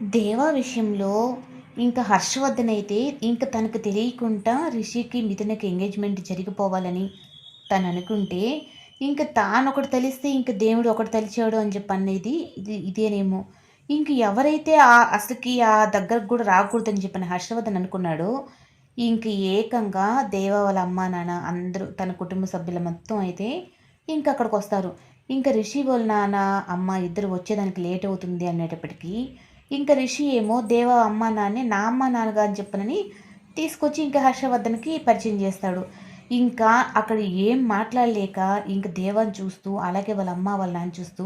దేవా విషయంలో ఇంకా హర్షవర్ధన్ అయితే ఇంక తనకు తెలియకుండా రిషికి మిథునకి ఎంగేజ్మెంట్ జరిగిపోవాలని తను అనుకుంటే ఇంక తాను ఒకటి తెలిస్తే ఇంక దేవుడు ఒకటి తలిచాడు అని చెప్పి అనేది ఇది ఇదేనేమో. ఇంక ఎవరైతే ఆ అసలుకి ఆ దగ్గరకు కూడా రాకూడదని చెప్పిన హర్షవర్ధన్ అనుకున్నాడో ఇంక ఏకంగా దేవ వాళ్ళ అమ్మ నాన్న అందరూ తన కుటుంబ సభ్యుల మొత్తం అయితే ఇంక అక్కడికి వస్తారు. ఇంకా రిషి వాళ్ళ నాన్న అమ్మ ఇద్దరు వచ్చేదానికి లేట్ అవుతుంది అనేటప్పటికీ ఇంకా రిషి ఏమో దేవ అమ్మ నాన్నే నా అమ్మ నాన్నగా అని చెప్పనని తీసుకొచ్చి ఇంకా హర్షవర్ధన్కి పరిచయం చేస్తాడు. ఇంకా అక్కడ ఏం మాట్లాడలేక ఇంకా దేవాన్ని చూస్తూ అలాగే వాళ్ళ అమ్మ వాళ్ళ నాన్న చూస్తూ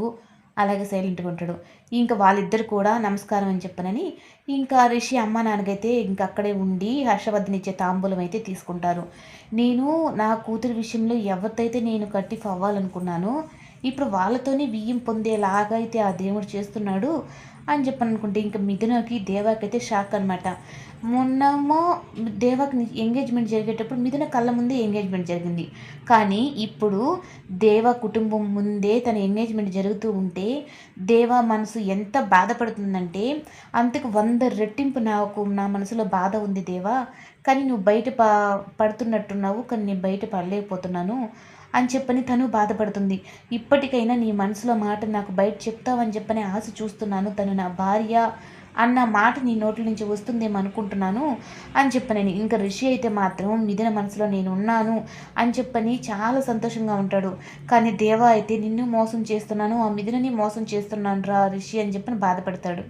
అలాగే సైలెంట్గా ఉంటాడు. ఇంకా వాళ్ళిద్దరు కూడా నమస్కారం అని చెప్పనని ఇంకా రిషి అమ్మ నాన్నకైతే ఇంక అక్కడే ఉండి హర్షవర్ధన్ ఇచ్చే తాంబూలం అయితే తీసుకుంటారు. నేను నా కూతురు విషయంలో ఎవరితైతే నేను కట్టిఫ్ అవ్వాలనుకున్నానో ఇప్పుడు వాళ్ళతోనే బియ్యం పొందేలాగా అయితే ఆ దేవుడు చేస్తున్నాడు. అని చెప్పని అనుకుంటే ఇంకా మిథునకి దేవాకి అయితే షాక్ అనమాట మొన్నమో దేవాకి ఎంగేజ్మెంట్ జరిగేటప్పుడు మిథున కళ్ళ ముందే ఎంగేజ్మెంట్ జరిగింది. కానీ ఇప్పుడు దేవ కుటుంబం ముందే తన ఎంగేజ్మెంట్ జరుగుతూ ఉంటే దేవ మనసు ఎంత బాధపడుతుందంటే అంతకు వంద రెట్టింపు నాకు నా మనసులో బాధ ఉంది దేవా. కానీ నువ్వు బయట పడుతున్నట్టున్నావు కానీ నేను బయట పడలేకపోతున్నాను. అని చెప్పని తను బాధపడుతుంది. ఇప్పటికైనా నీ మనసులో మాట నాకు బయట చెప్తావని చెప్పని ఆశ చూస్తున్నాను తను నా భార్య అన్న మాట నీ నోట్ల నుంచి వస్తుందేమో అనుకుంటున్నాను అని చెప్పనని ఇంకా రిషి అయితే మాత్రం మిదిన మనసులో నేను ఉన్నాను అని చెప్పని చాలా సంతోషంగా ఉంటాడు. కానీ దేవా అయితే నిన్ను మోసం చేస్తున్నాను ఆ మిదినని మోసం చేస్తున్నాను రా రిషి అని చెప్పని బాధపడతాడు.